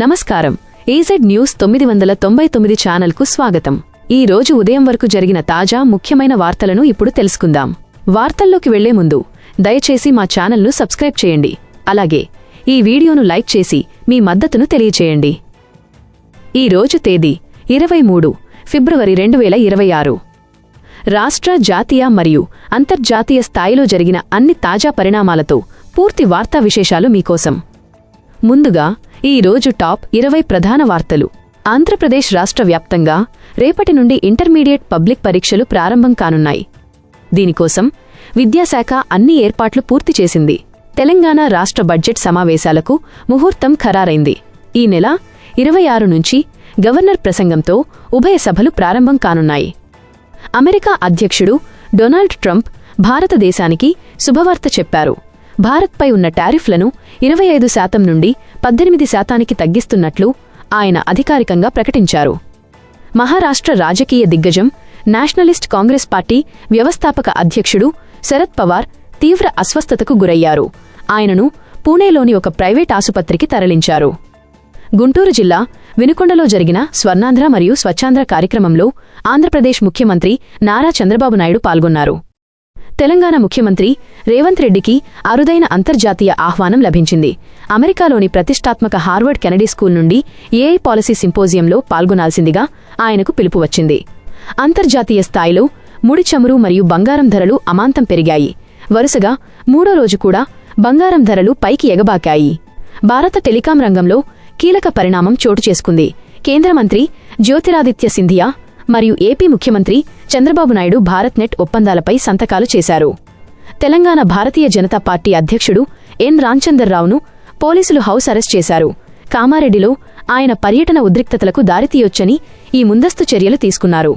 నమస్కారం. AZ news తొమ్మిది వందల తొంభై తొమ్మిది ఛానల్కు స్వాగతం. ఈ రోజు ఉదయం వరకు జరిగిన తాజా ముఖ్యమైన వార్తలను ఇప్పుడు తెలుసుకుందాం. వార్తల్లోకి వెళ్ళే ముందు దయచేసి మా ఛానల్ను సబ్స్క్రైబ్ చేయండి. అలాగే ఈ వీడియోను లైక్ చేసి మీ మద్దతును తెలియచేయండి. ఈ రోజు తేదీ ఇరవై మూడు ఫిబ్రవరి రెండు వేల ఇరవై ఆరు. రాష్ట్ర జాతీయ మరియు అంతర్జాతీయ స్థాయిలో జరిగిన అన్ని తాజా పరిణామాలతో పూర్తి వార్తా విశేషాలు మీకోసం. ముందుగా ఈ రోజు టాప్ ఇరవై ప్రధాన వార్తలు. ఆంధ్రప్రదేశ్ రాష్ట్ర వ్యాప్తంగా రేపటి నుండి ఇంటర్మీడియట్ పబ్లిక్ పరీక్షలు ప్రారంభం కానున్నాయి. దీనికోసం విద్యాశాఖ అన్ని ఏర్పాట్లు పూర్తి చేసింది. తెలంగాణ రాష్ట్ర బడ్జెట్ సమావేశాలకు ముహూర్తం ఖరారైంది. ఈ నెల ఇరవై ఆరు నుంచి గవర్నర్ ప్రసంగంతో ఉభయ సభలు ప్రారంభం కానున్నాయి. అమెరికా అధ్యక్షుడు డొనాల్డ్ ట్రంప్ భారతదేశానికి శుభవార్త చెప్పారు. భారత్పై ఉన్న టారిఫ్లను ఇరవై ఐదు శాతం నుండి పద్దెనిమిది శాతానికి తగ్గిస్తున్నట్లు ఆయన అధికారికంగా ప్రకటించారు. మహారాష్ట్ర రాజకీయ దిగ్గజం నేషనలిస్ట్ కాంగ్రెస్ పార్టీ వ్యవస్థాపక అధ్యక్షుడు శరద్ పవార్ తీవ్ర అస్వస్థతకు గురయ్యారు. ఆయనను పూణేలోని ఒక ప్రైవేట్ ఆసుపత్రికి తరలించారు. గుంటూరు జిల్లా వినుకొండలో జరిగిన స్వర్ణాంధ్ర మరియు స్వచ్ఛాంధ్ర కార్యక్రమంలో ఆంధ్రప్రదేశ్ ముఖ్యమంత్రి నారా చంద్రబాబు నాయుడు పాల్గొన్నారు. తెలంగాణ ముఖ్యమంత్రి రేవంత్ రెడ్డికి అరుదైన అంతర్జాతీయ ఆహ్వానం లభించింది. అమెరికాలోని ప్రతిష్టాత్మక హార్వర్డ్ కెనడీ స్కూల్ నుండి ఏఐ పాలసీ సింపోజియంలో పాల్గొనాల్సిందిగా ఆయనకు పిలుపు వచ్చింది. అంతర్జాతీయ స్థాయిలో ముడి చమురు మరియు బంగారం ధరలు అమాంతం పెరిగాయి. వరుసగా మూడో రోజు కూడా బంగారం ధరలు పైకి ఎగబాకాయి. భారత టెలికాం రంగంలో కీలక పరిణామం చోటు చేసుకుంది. కేంద్ర మంత్రి జ్యోతిరాదిత్య సింధియా మరియు ఏపీ ముఖ్యమంత్రి చంద్రబాబు నాయుడు భారత్ నెట్ ఒప్పందాలపై సంతకాలు చేశారు. తెలంగాణ భారతీయ జనతా పార్టీ అధ్యక్షుడు ఎన్ రామచందర్రావును పోలీసులు హౌస్ అరెస్ట్ చేశారు. కామారెడ్డిలో ఆయన పర్యటన ఉద్రిక్తతలకు దారితీయొచ్చని ఈ ముందస్తు చర్యలు తీసుకున్నారు.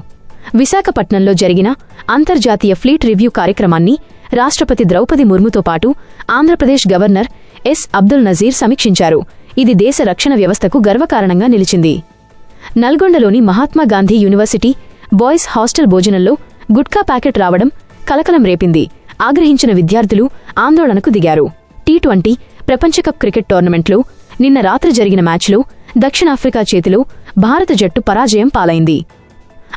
విశాఖపట్నంలో జరిగిన అంతర్జాతీయ ఫ్లీట్ రివ్యూ కార్యక్రమాన్ని రాష్ట్రపతి ద్రౌపది ముర్ముతో పాటు ఆంధ్రప్రదేశ్ గవర్నర్ ఎస్ అబ్దుల్ నజీర్ సమీక్షించారు. ఇది దేశ రక్షణ వ్యవస్థకు గర్వకారణంగా నిలిచింది. నల్గొండలోని మహాత్మాగాంధీ యూనివర్సిటీ బాయ్స్ హాస్టల్ భోజనంలో గుట్కా ప్యాకెట్ రావడం కలకలం రేపింది. ఆగ్రహించిన విద్యార్థులు ఆందోళనకు దిగారు. టీ ట్వంటీ ప్రపంచకప్ క్రికెట్ టోర్నమెంట్లో నిన్న రాత్రి జరిగిన మ్యాచ్లో దక్షిణాఫ్రికా చేతిలో భారత జట్టు పరాజయం పాలైంది.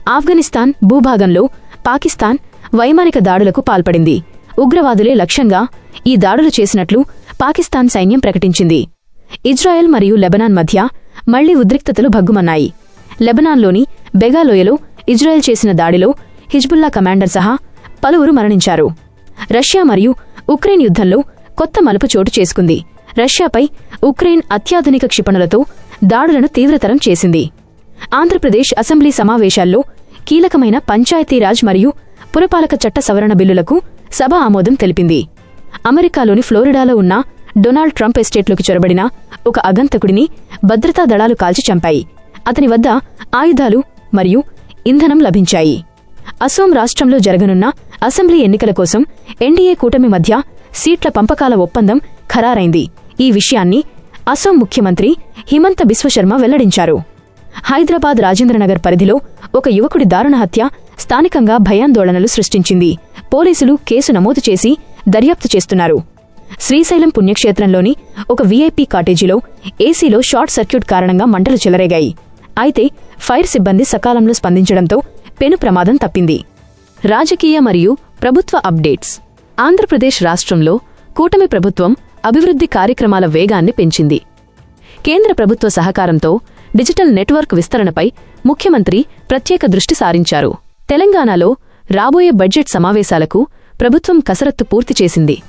ఆఫ్ఘనిస్తాన్ భూభాగంలో పాకిస్తాన్ వైమానిక దాడులకు పాల్పడింది. ఉగ్రవాదులే లక్ష్యంగా ఈ దాడులు చేసినట్లు పాకిస్తాన్ సైన్యం ప్రకటించింది. ఇజ్రాయెల్ మరియు లెబనాన్ మధ్య మళ్ళీ ఉద్రిక్తతలు భగ్గుమన్నాయి. లెబనాన్లోని బెగాలోయలో ఇజ్రాయెల్ చేసిన దాడిలో హిజ్బుల్లా కమాండర్ సహా పలువురు మరణించారు. రష్యా మరియు ఉక్రెయిన్ యుద్ధంలో కొత్త మలుపు చోటు చేసుకుంది. రష్యాపై ఉక్రెయిన్ అత్యాధునిక క్షిపణులతో దాడులను తీవ్రతరం చేసింది. ఆంధ్రప్రదేశ్ అసెంబ్లీ సమావేశాల్లో కీలకమైన పంచాయతీరాజ్ మరియు పురపాలక చట్ట సవరణ బిల్లులకు సభ ఆమోదం తెలిపింది. అమెరికాలోని ఫ్లోరిడాలో ఉన్న డొనాల్డ్ ట్రంప్ ఎస్టేట్లోకి చొరబడిన ఒక అగంతకుడిని భద్రతా దళాలు కాల్చి చంపాయి. అతని వద్ద ఆయుధాలు మరియు ఇంధనం లభించాయి. అసోం రాష్ట్రంలో జరగనున్న అసెంబ్లీ ఎన్నికల కోసం ఎన్డీఏ కూటమి మధ్య సీట్ల పంపకాల ఒప్పందం ఖరారైంది. ఈ విషయాన్ని అసోం ముఖ్యమంత్రి హిమంత బిశ్వశర్మ వెల్లడించారు. హైదరాబాద్ రాజేంద్రనగర్ పరిధిలో ఒక యువకుడి దారుణ హత్య స్థానికంగా భయాందోళనలు సృష్టించింది. పోలీసులు కేసు నమోదు చేసి దర్యాప్తు చేస్తున్నారు. శ్రీశైలం పుణ్యక్షేత్రంలోని ఒక వీఐపీ కాటేజీలో ఏసీలో షార్ట్ సర్క్యూట్ కారణంగా మంటలు చెలరేగాయి. అయితే ఫైర్ సిబ్బంది సకాలంలో స్పందించడంతో పెను ప్రమాదం తప్పింది. రాజకీయ మరియు ప్రభుత్వ అప్డేట్స్. ఆంధ్రప్రదేశ్ రాష్ట్రంలో కూటమి ప్రభుత్వం అభివృద్ధి కార్యక్రమాల వేగాన్ని పెంచింది. కేంద్ర ప్రభుత్వ సహకారంతో డిజిటల్ నెట్వర్క్ విస్తరణపై ముఖ్యమంత్రి ప్రత్యేక దృష్టి సారించారు. తెలంగాణలో రాబోయే బడ్జెట్ సమావేశాలకు ప్రభుత్వం కసరత్తు పూర్తి చేసింది.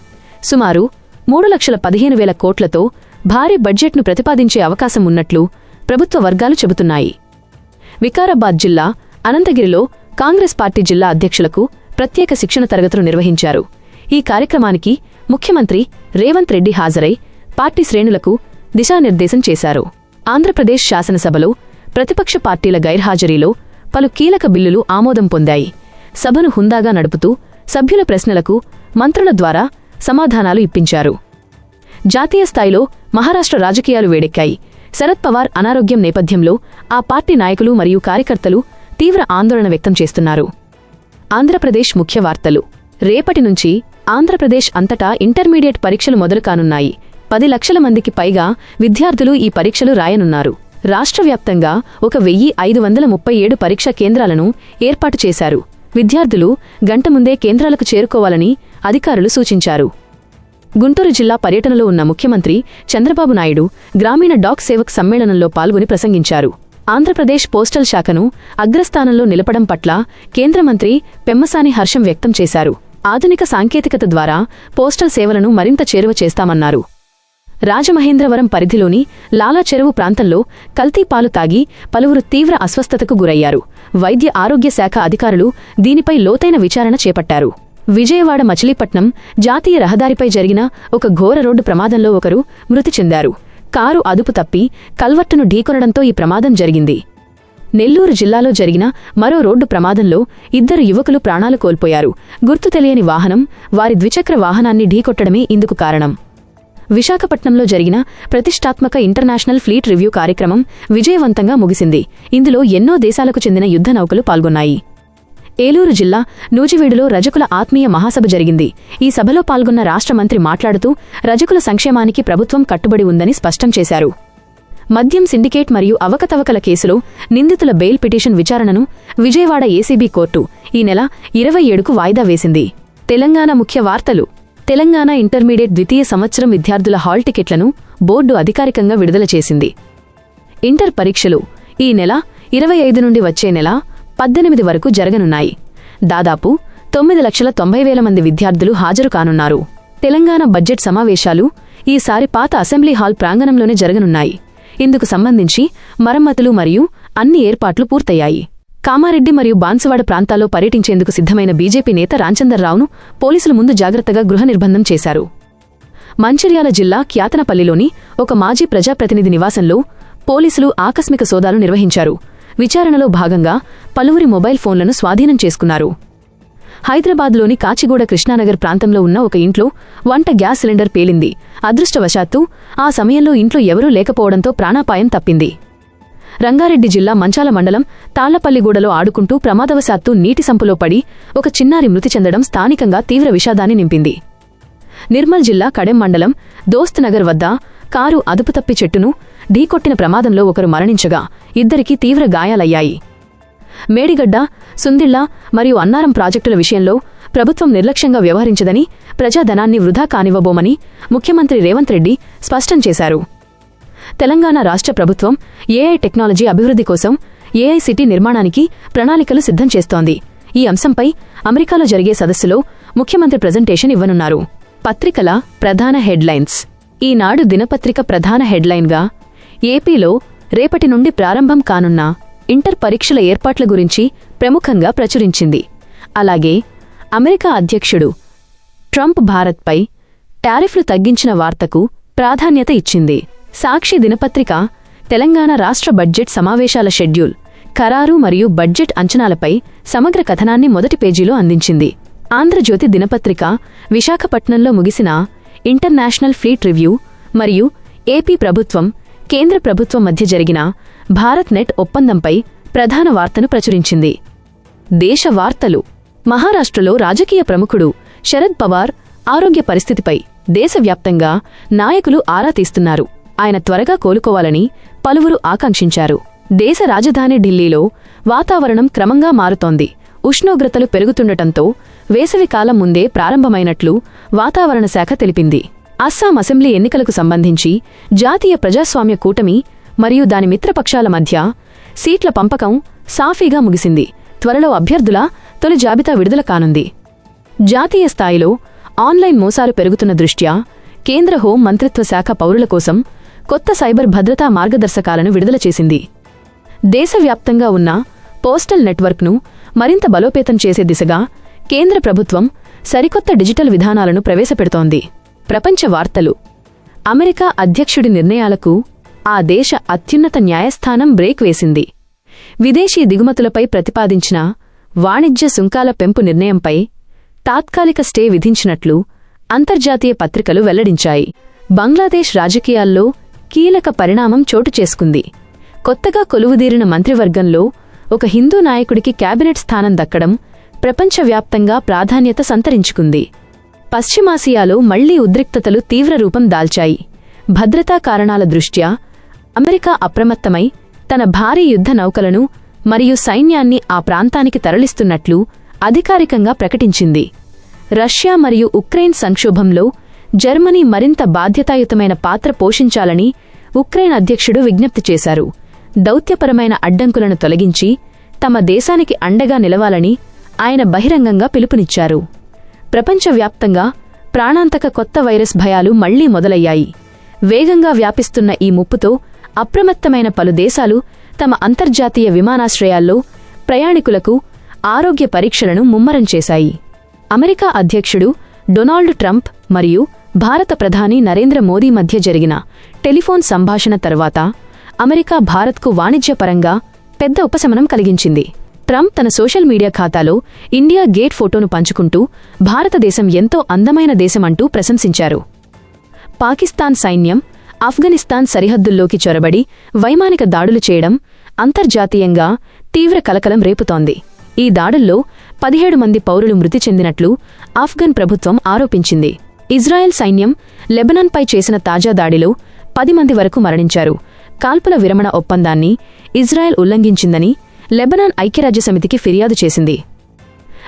సుమారు మూడు లక్షల పదిహేను వేల కోట్లతో భారీ బడ్జెట్ను ప్రతిపాదించే అవకాశం ఉన్నట్లు ప్రభుత్వ వర్గాలు చెబుతున్నాయి. వికారాబాద్ జిల్లా అనంతగిరిలో కాంగ్రెస్ పార్టీ జిల్లా అధ్యక్షులకు ప్రత్యేక శిక్షణ తరగతులు నిర్వహించారు. ఈ కార్యక్రమానికి ముఖ్యమంత్రి రేవంత్ రెడ్డి హాజరై పార్టీ శ్రేణులకు దిశానిర్దేశం చేశారు. ఆంధ్రప్రదేశ్ శాసనసభలో ప్రతిపక్ష పార్టీల గైర్హాజరీలో పలు కీలక బిల్లులు ఆమోదం పొందాయి. సభను హుందాగా నడుపుతూ సభ్యుల ప్రశ్నలకు మంత్రుల ద్వారా సమాధానాలు ఇప్పించారు. జాతీయ స్థాయిలో మహారాష్ట్ర రాజకీయాలు వేడెక్కాయి. శరద్ పవార్ అనారోగ్యం నేపథ్యంలో ఆ పార్టీ నాయకులు మరియు కార్యకర్తలు తీవ్ర ఆందోళన వ్యక్తం చేస్తున్నారు. ఆంధ్రప్రదేశ్ ముఖ్య వార్తలు. రేపటి నుంచి ఆంధ్రప్రదేశ్ అంతటా ఇంటర్మీడియట్ పరీక్షలు మొదలు కానున్నాయి. పది లక్షల మందికి పైగా విద్యార్థులు ఈ పరీక్షలు రాయనున్నారు. రాష్ట్ర వ్యాప్తంగా ఒక వెయ్యి ఐదు వందల ముప్పై ఏడు పరీక్షా కేంద్రాలను ఏర్పాటు చేశారు. విద్యార్థులు గంట ముందే కేంద్రాలకు చేరుకోవాలని అధికారులు సూచించారు. గుంటూరు జిల్లా పర్యటనలో ఉన్న ముఖ్యమంత్రి చంద్రబాబు నాయుడు గ్రామీణ డాక్ సేవక్ సమ్మేళనంలో పాల్గొని ప్రసంగించారు. ఆంధ్రప్రదేశ్ పోస్టల్ శాఖను అగ్రస్థానంలో నిలపడం పట్ల కేంద్ర మంత్రి పెమ్మసాని హర్షం వ్యక్తం చేశారు. ఆధునిక సాంకేతికత ద్వారా పోస్టల్ సేవలను మరింత చేరువ చేస్తామన్నారు. రాజమహేంద్రవరం పరిధిలోని లాలా చెరువు ప్రాంతంలో కల్తీ పాలు తాగి పలువురు తీవ్ర అస్వస్థతకు గురయ్యారు. వైద్య ఆరోగ్య శాఖ అధికారులు దీనిపై లోతైన విచారణ చేపట్టారు. విజయవాడ మచిలీపట్నం జాతీయ రహదారిపై జరిగిన ఒక ఘోర రోడ్డు ప్రమాదంలో ఒకరు మృతి చెందారు. కారు అదుపు తప్పి కల్వర్టును ఢీకొనడంతో ఈ ప్రమాదం జరిగింది. నెల్లూరు జిల్లాలో జరిగిన మరో రోడ్డు ప్రమాదంలో ఇద్దరు యువకులు ప్రాణాలు కోల్పోయారు. గుర్తు తెలియని వాహనం వారి ద్విచక్ర వాహనాన్ని ఢీకొట్టడమే ఇందుకు కారణం. విశాఖపట్నంలో జరిగిన ప్రతిష్టాత్మక ఇంటర్నేషనల్ ఫ్లీట్ రివ్యూ కార్యక్రమం విజయవంతంగా ముగిసింది. ఇందులో ఎన్నో దేశాలకు చెందిన యుద్ధ నౌకలు పాల్గొన్నాయి. ఏలూరు జిల్లా నూజివీడులో రజకుల ఆత్మీయ మహాసభ జరిగింది. ఈ సభలో పాల్గొన్న రాష్ట్ర మంత్రి మాట్లాడుతూ రజకుల సంక్షేమానికి ప్రభుత్వం కట్టుబడి ఉందని స్పష్టం చేశారు. మద్యం సిండికేట్ మరియు అవకతవకల కేసులో నిందితుల బెయిల్ పిటిషన్ విచారణను విజయవాడ ఏసీబీ కోర్టు ఈ నెల ఇరవై ఏడుకు వాయిదా వేసింది. తెలంగాణ ముఖ్య వార్తలు. తెలంగాణ ఇంటర్మీడియట్ ద్వితీయ సంవత్సరం విద్యార్థుల హాల్ టికెట్లను బోర్డు అధికారికంగా విడుదల చేసింది. ఇంటర్ పరీక్షలు. ఈ నెల ఇరవై ఐదు నుండి వచ్చే నెల పద్దెనిమిది వరకు జరగనున్నాయి. దాదాపు తొమ్మిది లక్షల తొంభై వేల మంది విద్యార్థులు హాజరు కానున్నారు. తెలంగాణ బడ్జెట్ సమావేశాలు ఈసారి పాత అసెంబ్లీ హాల్ ప్రాంగణంలోనే జరగనున్నాయి. ఇందుకు సంబంధించి మరమ్మతులు మరియు అన్ని ఏర్పాట్లు పూర్తయ్యాయి. కామారెడ్డి మరియు బాన్సువాడ ప్రాంతాల్లో పర్యటించేందుకు సిద్ధమైన బీజేపీ నేత రాంచందర్రావును పోలీసులు ముందు జాగ్రత్తగా గృహ నిర్బంధం చేశారు. మంచిర్యాల జిల్లా క్యాతనపల్లిలోని ఒక మాజీ ప్రజాప్రతినిధి నివాసంలో పోలీసులు ఆకస్మిక సోదాలు నిర్వహించారు. విచారణలో భాగంగా పలువురి మొబైల్ ఫోన్లను స్వాధీనం చేసుకున్నారు. హైదరాబాద్లోని కాచిగూడ కృష్ణానగర్ ప్రాంతంలో ఉన్న ఒక ఇంట్లో వంట గ్యాస్ సిలిండర్ పేలింది. అదృష్టవశాత్తు ఆ సమయంలో ఇంట్లో ఎవరూ లేకపోవడంతో ప్రాణాపాయం తప్పింది. రంగారెడ్డి జిల్లా మంచాల మండలం తాళ్ళపల్లిగూడలో ఆడుకుంటూ ప్రమాదవశాత్తు నీటి సంపులో పడి ఒక చిన్నారి మృతి చెందడం స్థానికంగా తీవ్ర విషాదాన్ని నింపింది. నిర్మల్ జిల్లా కడెం మండలం దోస్త్ నగర్ వద్ద కారు అదుపుతప్పి చెట్టును ఢీకొట్టిన ప్రమాదంలో ఒకరు మరణించగా ఇద్దరికీ తీవ్ర గాయాలయ్యాయి. మేడిగడ్డ సుందిళ్ళ మరియు అన్నారం ప్రాజెక్టుల విషయంలో ప్రభుత్వం నిర్లక్ష్యంగా వ్యవహరించదని ప్రజాధనాన్ని వృధా కానివ్వబోమని ముఖ్యమంత్రి రేవంత్ రెడ్డి స్పష్టం చేశారు. తెలంగాణ రాష్ట్ర ప్రభుత్వం ఏఐ టెక్నాలజీ అభివృద్ధి కోసం ఏఐ సిటీ నిర్మాణానికి ప్రణాళికలు సిద్ధం చేస్తోంది. ఈ అంశంపై అమెరికాలో జరిగే సదస్సులో ముఖ్యమంత్రి ప్రజెంటేషన్ ఇవ్వనున్నారు. పత్రికల ప్రధాన హెడ్లైన్స్. ఈనాడు దినపత్రిక ప్రధాన హెడ్లైన్గా ఏపీలో రేపటి నుండి ప్రారంభం కానున్న ఇంటర్ పరీక్షల ఏర్పాట్ల గురించి ప్రముఖంగా ప్రచురించింది. అలాగే అమెరికా అధ్యక్షుడు ట్రంప్ భారత్పై టారిఫ్లు తగ్గించిన వార్తకు ప్రాధాన్యత ఇచ్చింది. సాక్షి దినపత్రిక తెలంగాణ రాష్ట్ర బడ్జెట్ సమావేశాల షెడ్యూల్ ఖరారు మరియు బడ్జెట్ అంచనాలపై సమగ్ర కథనాన్ని మొదటి పేజీలో అందించింది. ఆంధ్రజ్యోతి దినపత్రిక విశాఖపట్నంలో ముగిసిన ఇంటర్నేషనల్ ఫ్లీట్ రివ్యూ మరియు ఏపీ ప్రభుత్వం కేంద్ర ప్రభుత్వం మధ్య జరిగిన భారత్ నెట్ ఒప్పందంపై ప్రధాన వార్తను ప్రచురించింది. దేశ వార్తలు. మహారాష్ట్రలో రాజకీయ ప్రముఖుడు శరద్ పవార్ ఆరోగ్య పరిస్థితిపై దేశవ్యాప్తంగా నాయకులు ఆరా తీస్తున్నారు. ఆయన త్వరగా కోలుకోవాలని పలువురు ఆకాంక్షించారు. దేశ రాజధాని ఢిల్లీలో వాతావరణం క్రమంగా మారుతోంది. ఉష్ణోగ్రతలు పెరుగుతుండటంతో వేసవికాలం ముందే ప్రారంభమైనట్లు వాతావరణ శాఖ తెలిపింది. అస్సాం అసెంబ్లీ ఎన్నికలకు సంబంధించి జాతీయ ప్రజాస్వామ్య కూటమి మరియు దాని మిత్రపక్షాల మధ్య సీట్ల పంపకం సాఫీగా ముగిసింది. త్వరలో అభ్యర్థుల తొలి జాబితా విడుదల కానుంది. జాతీయ స్థాయిలో ఆన్లైన్ మోసాలు పెరుగుతున్న దృష్ట్యా కేంద్ర హోం మంత్రిత్వ శాఖ పౌరుల కోసం కొత్త సైబర్ భద్రతా మార్గదర్శకాలను విడుదల చేసింది. దేశవ్యాప్తంగా ఉన్న పోస్టల్ నెట్వర్క్ను మరింత బలోపేతం చేసే దిశగా కేంద్ర ప్రభుత్వం సరికొత్త డిజిటల్ విధానాలను ప్రవేశపెడుతోంది. ప్రపంచ వార్తలు. అమెరికా అధ్యక్షుడి నిర్ణయాలకు ఆ దేశ అత్యున్నత న్యాయస్థానం బ్రేక్ వేసింది. విదేశీ దిగుమతులపై ప్రతిపాదించిన వాణిజ్య సుంకాల పెంపు నిర్ణయంపై తాత్కాలిక స్టే విధించినట్లు అంతర్జాతీయ పత్రికలు వెల్లడించాయి. బంగ్లాదేశ్ రాజకీయాల్లో కీలక పరిణామం చోటు చేసుకుంది. కొత్తగా కొలువుదీరిన మంత్రివర్గంలో ఒక హిందూ నాయకుడికి కేబినెట్ స్థానం దక్కడం ప్రపంచవ్యాప్తంగా ప్రాధాన్యత సంతరించుకుంది. పశ్చిమాసియాలో మళ్ళీ ఉద్రిక్తతలు తీవ్ర రూపం దాల్చాయి. భద్రతా కారణాల దృష్ట్యా అమెరికా అప్రమత్తమై తన భారీ యుద్ధ నౌకలను మరియు సైన్యాన్ని ఆ ప్రాంతానికి తరలిస్తున్నట్లు అధికారికంగా ప్రకటించింది. రష్యా మరియు ఉక్రెయిన్ సంక్షోభంలో జర్మనీ మరింత బాధ్యతాయుతమైన పాత్ర పోషించాలని ఉక్రెయిన్ అధ్యక్షుడు విజ్ఞప్తి చేశారు. దౌత్యపరమైన అడ్డంకులను తొలగించి తమ దేశానికి అండగా నిలవాలని ఆయన బహిరంగంగా పిలుపునిచ్చారు. ప్రపంచవ్యాప్తంగా ప్రాణాంతక కొత్త వైరస్ భయాలు మళ్ళీ మొదలయ్యాయి. వేగంగా వ్యాపిస్తున్న ఈ ముప్పుతో అప్రమత్తమైన పలు దేశాలు తమ అంతర్జాతీయ విమానాశ్రయాల్లో ప్రయాణికులకు ఆరోగ్య పరీక్షలను ముమ్మరం చేశాయి. అమెరికా అధ్యక్షుడు డొనాల్డ్ ట్రంప్ మరియు భారత ప్రధాని నరేంద్ర మోదీ మధ్య జరిగిన టెలిఫోన్ సంభాషణ తర్వాత అమెరికా భారత్కు వాణిజ్యపరంగా పెద్ద ఉపశమనం కలిగించింది. ట్రంప్ తన సోషల్ మీడియా ఖాతాలో ఇండియా గేట్ ఫోటోను పంచుకుంటూ భారతదేశం ఎంతో అందమైన దేశమంటూ ప్రశంసించారు. పాకిస్తాన్ సైన్యం ఆఫ్ఘనిస్తాన్ సరిహద్దుల్లోకి చొరబడి వైమానిక దాడులు చేయడం అంతర్జాతీయంగా తీవ్ర కలకలం రేపుతోంది. ఈ దాడుల్లో పదిహేడు మంది పౌరులు మృతి చెందినట్లు ఆఫ్ఘన్ ప్రభుత్వం ఆరోపించింది. ఇజ్రాయెల్ సైన్యం లెబనాన్పై చేసిన తాజా దాడిలో పది మంది వరకు మరణించారు. కాల్పుల విరమణ ఒప్పందాన్ని ఇజ్రాయెల్ ఉల్లంఘించిందని లెబనాన్ ఐక్యరాజ్యసమితికి ఫిర్యాదు చేసింది.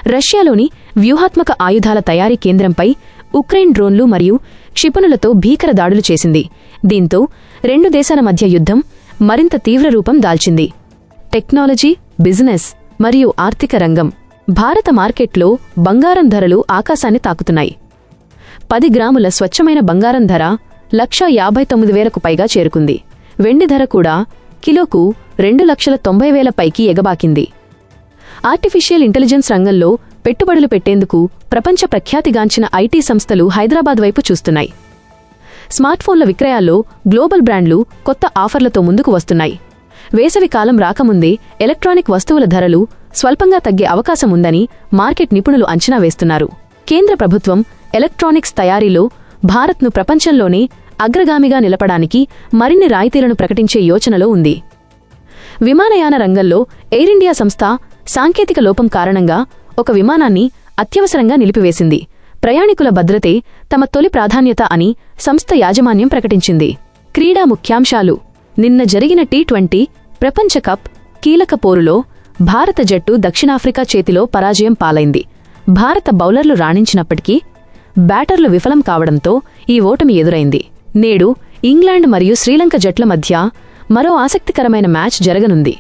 రష్యాలోని వ్యూహాత్మక ఆయుధాల తయారీ కేంద్రంపై ఉక్రెయిన్ డ్రోన్లు మరియు క్షిపణులతో భీకర దాడులు చేసింది. దీంతో రెండు దేశాల మధ్య యుద్ధం మరింత తీవ్రరూపం దాల్చింది. టెక్నాలజీ బిజినెస్ మరియు ఆర్థిక రంగం భారత మార్కెట్లో బంగారం ధరలు ఆకాశాన్ని తాకుతున్నాయి. పది గ్రాముల స్వచ్ఛమైన బంగారం ధర లక్షా యాభై తొమ్మిది వేలకు పైగా చేరుకుంది. వెండి ధర కూడా కిలోకు రెండు లక్షల తొంభై వేల పైకి ఎగబాకింది. ఆర్టిఫిషియల్ ఇంటెలిజెన్స్ రంగంలో పెట్టుబడులు పెట్టేందుకు ప్రపంచ ప్రఖ్యాతిగాంచిన ఐటీ సంస్థలు హైదరాబాద్ వైపు చూస్తున్నాయి. స్మార్ట్ఫోన్ల విక్రయాల్లో గ్లోబల్ బ్రాండ్లు కొత్త ఆఫర్లతో ముందుకు వస్తున్నాయి. వేసవి కాలం రాకముందే ఎలక్ట్రానిక్ వస్తువుల ధరలు స్వల్పంగా తగ్గే అవకాశం ఉందని మార్కెట్ నిపుణులు అంచనా వేస్తున్నారు. కేంద్ర ప్రభుత్వం ఎలక్ట్రానిక్స్ తయారీలో భారత్ను ప్రపంచంలోనే అగ్రగామిగా నిలపడానికి మరిన్ని రాయితీలను ప్రకటించే యోచనలో ఉంది. విమానయాన రంగంలో ఎయిర్ ఇండియా సంస్థ సాంకేతిక లోపం కారణంగా ఒక విమానాన్ని అత్యవసరంగా నిలిపివేసింది. ప్రయాణికుల భద్రతే తమ తొలి ప్రాధాన్యత అని సంస్థ యాజమాన్యం ప్రకటించింది. క్రీడా ముఖ్యాంశాలు. నిన్న జరిగిన టీ ట్వంటీ ప్రపంచ కప్ కీలక పోరులో భారత జట్టు దక్షిణాఫ్రికా చేతిలో పరాజయం పాలైంది. భారత బౌలర్లు రాణించినప్పటికీ బ్యాటర్లు విఫలం కావడంతో ఈ ఓటమి ఎదురైంది. నేడు ఇంగ్లాండ్ మరియు శ్రీలంక జట్ల మధ్య మరో ఆసక్తికరమైన మ్యాచ్ జరగనుంది.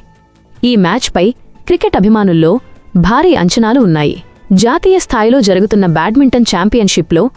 ఈ మ్యాచ్పై క్రికెట్ అభిమానుల్లో భారీ అంచనాలు ఉన్నాయి. జాతీయ స్థాయిలో జరుగుతున్న బ్యాడ్మింటన్ ఛాంపియన్షిప్లో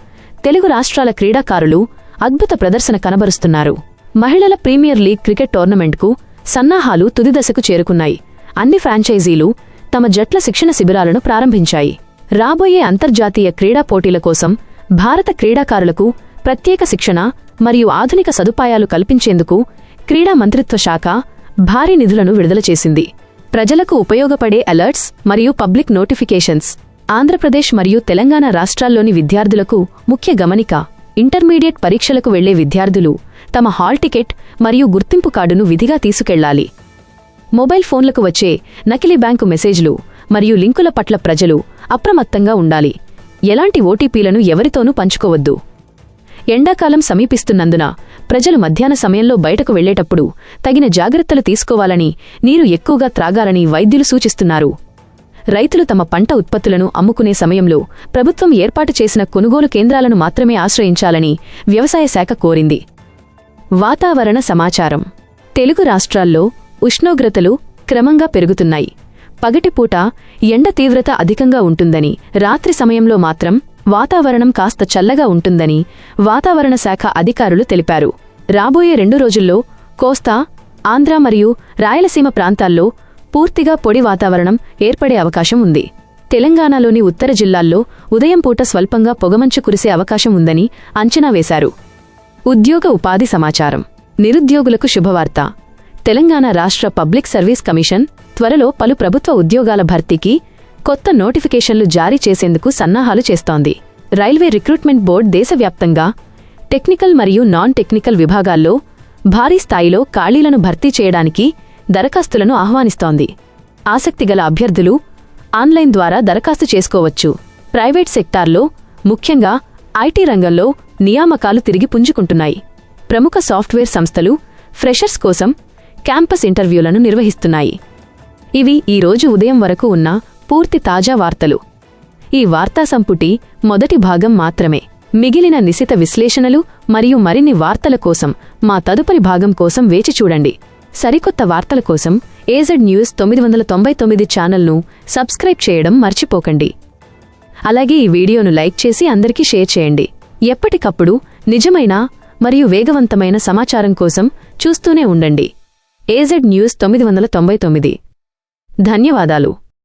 తెలుగు రాష్ట్రాల క్రీడాకారులు అద్భుత ప్రదర్శన కనబరుస్తున్నారు. మహిళల ప్రీమియర్ లీగ్ క్రికెట్ టోర్నమెంట్కు సన్నాహాలు తుదిదశకు చేరుకున్నాయి. అన్ని ఫ్రాంచైజీలు తమ జట్ల శిక్షణ శిబిరాలను ప్రారంభించాయి. రాబోయే అంతర్జాతీయ క్రీడా పోటీల కోసం భారత క్రీడాకారులకు ప్రత్యేక శిక్షణ మరియు ఆధునిక సదుపాయాలు కల్పించేందుకు క్రీడా మంత్రిత్వ శాఖ భారీ నిధులను విడుదల చేసింది. ప్రజలకు ఉపయోగపడే అలర్ట్స్ మరియు పబ్లిక్ నోటిఫికేషన్స్ ఆంధ్రప్రదేశ్ మరియు తెలంగాణ రాష్ట్రాల్లోని విద్యార్థులకు ముఖ్య గమనిక. ఇంటర్మీడియట్ పరీక్షలకు వెళ్ళే విద్యార్థులు తమ హాల్ టికెట్ మరియు గుర్తింపు కార్డును విధిగా తీసుకెళ్ళాలి. మొబైల్ ఫోన్లకు వచ్చే నకిలీ బ్యాంకు మెసేజ్లు మరియు లింకుల పట్ల ప్రజలు అప్రమత్తంగా ఉండాలి. ఎలాంటి ఓటీపీలను ఎవరితోనూ పంచుకోవద్దు. ఎండాకాలం సమీపిస్తున్నందున ప్రజలు మధ్యాహ్న సమయంలో బయటకు వెళ్ళేటప్పుడు తగిన జాగ్రత్తలు తీసుకోవాలని నీరు ఎక్కువగా త్రాగాలని వైద్యులు సూచిస్తున్నారు. రైతులు తమ పంట ఉత్పత్తులను అమ్ముకునే సమయంలో ప్రభుత్వం ఏర్పాటు చేసిన కొనుగోలు కేంద్రాలను మాత్రమే ఆశ్రయించాలని వ్యవసాయ శాఖ కోరింది. వాతావరణ సమాచారం. తెలుగు రాష్ట్రాల్లో ఉష్ణోగ్రతలు క్రమంగా పెరుగుతున్నాయి. పగటిపూట ఎండ తీవ్రత అధికంగా ఉంటుందని రాత్రి సమయంలో మాత్రం వాతావరణం కాస్త చల్లగా ఉంటుందని వాతావరణ శాఖ అధికారులు తెలిపారు. రాబోయే రెండు రోజుల్లో కోస్తా ఆంధ్ర మరియు రాయలసీమ ప్రాంతాల్లో పూర్తిగా పొడి వాతావరణం ఏర్పడే అవకాశం ఉంది. తెలంగాణలోని ఉత్తర జిల్లాల్లో ఉదయం పూట స్వల్పంగా పొగమంచు కురిసే అవకాశం ఉందని అంచనా వేశారు. ఉద్యోగ ఉపాధి సమాచారం. నిరుద్యోగులకు శుభవార్త. తెలంగాణ రాష్ట్ర పబ్లిక్ సర్వీస్ కమిషన్ త్వరలో పలు ప్రభుత్వ ఉద్యోగాల భర్తీకి కొత్త నోటిఫికేషన్లు జారీ చేసేందుకు సన్నాహాలు చేస్తోంది. రైల్వే రిక్రూట్మెంట్ బోర్డు దేశవ్యాప్తంగా టెక్నికల్ మరియు నాన్ టెక్నికల్ విభాగాల్లో భారీ స్థాయిలో ఖాళీలను భర్తీ చేయడానికి దరఖాస్తులను ఆహ్వానిస్తోంది. ఆసక్తిగల అభ్యర్థులు ఆన్లైన్ ద్వారా దరఖాస్తు చేసుకోవచ్చు. ప్రైవేట్ సెక్టార్లో ముఖ్యంగా ఐటీ రంగంలో నియామకాలు తిరిగి పుంజుకుంటున్నాయి. ప్రముఖ సాఫ్ట్వేర్ సంస్థలు ఫ్రెషర్స్ కోసం క్యాంపస్ ఇంటర్వ్యూలను నిర్వహిస్తున్నాయి. ఇవి ఈ రోజు ఉదయం వరకు ఉన్న పూర్తి తాజా వార్తలు. ఈ వార్తా సంపుటి మొదటి భాగం మాత్రమే. మిగిలిన నిశిత విశ్లేషణలు మరియు మరిన్ని వార్తల కోసం మా తదుపరి భాగం కోసం వేచి చూడండి. సరికొత్త వార్తల కోసం ఏజెడ్ న్యూస్ తొమ్మిది వందల తొంభై తొమ్మిది ఛానల్ను సబ్స్క్రైబ్ చేయడం మర్చిపోకండి. అలాగే ఈ వీడియోను లైక్ చేసి అందరికీ షేర్ చేయండి. ఎప్పటికప్పుడు నిజమైన మరియు వేగవంతమైన సమాచారం కోసం చూస్తూనే ఉండండి. ఏజెడ్ న్యూస్ తొమ్మిది వందల తొంభై తొమ్మిది. ధన్యవాదాలు.